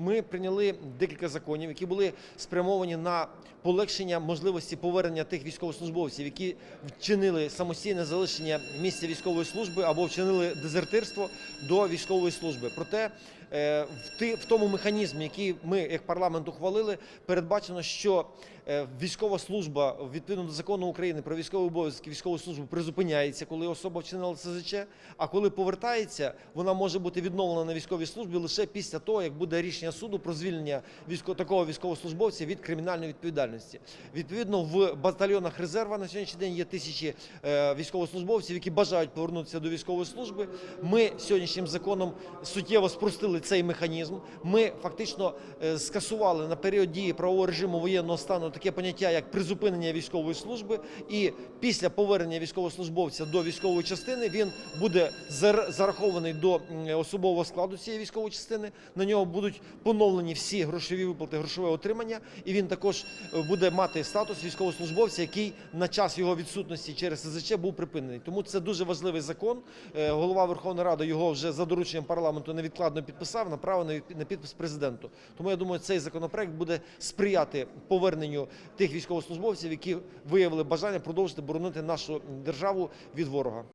Ми прийняли декілька законів, які були спрямовані на полегшення можливості повернення тих військовослужбовців, які вчинили самостійне залишення місця військової служби або вчинили дезертирство до військової служби. Проте е, в тому механізмі, який ми як парламент ухвалили, передбачено, що військова служба відповідно до закону України про військові обов'язки військову службу призупиняється, коли особа вчинила СЗЧ. А коли повертається, вона може бути відновлена на військовій службі лише після того, як буде рішення суду про звільнення військо такого військовослужбовця від кримінальної відповідальності. Відповідно, в батальйонах резерва на сьогоднішній день є тисячі е, військовослужбовців, які бажають повернутися до військової служби. Ми сьогоднішнім законом суттєво спростили цей механізм. Ми фактично е, скасували на період дії правового режиму воєнного стану таке поняття як призупинення військової служби. І після повернення військовослужбовця до військової частини він буде зар- зарахований до особового складу цієї військової частини. На нього будуть поновлені всі грошові виплати, грошове отримання, і він також е, буде мати статус військовослужбовця, який на час його відсутності через СЗЧ був припинений. Тому це дуже важливий закон. Е, Голова Верховної Ради його вже за дорученням парламенту невідкладно підписав, направив на підпис президенту. Тому я думаю, цей законопроект буде сприяти поверненню тих військовослужбовців, які виявили бажання продовжити боронити нашу державу від ворога.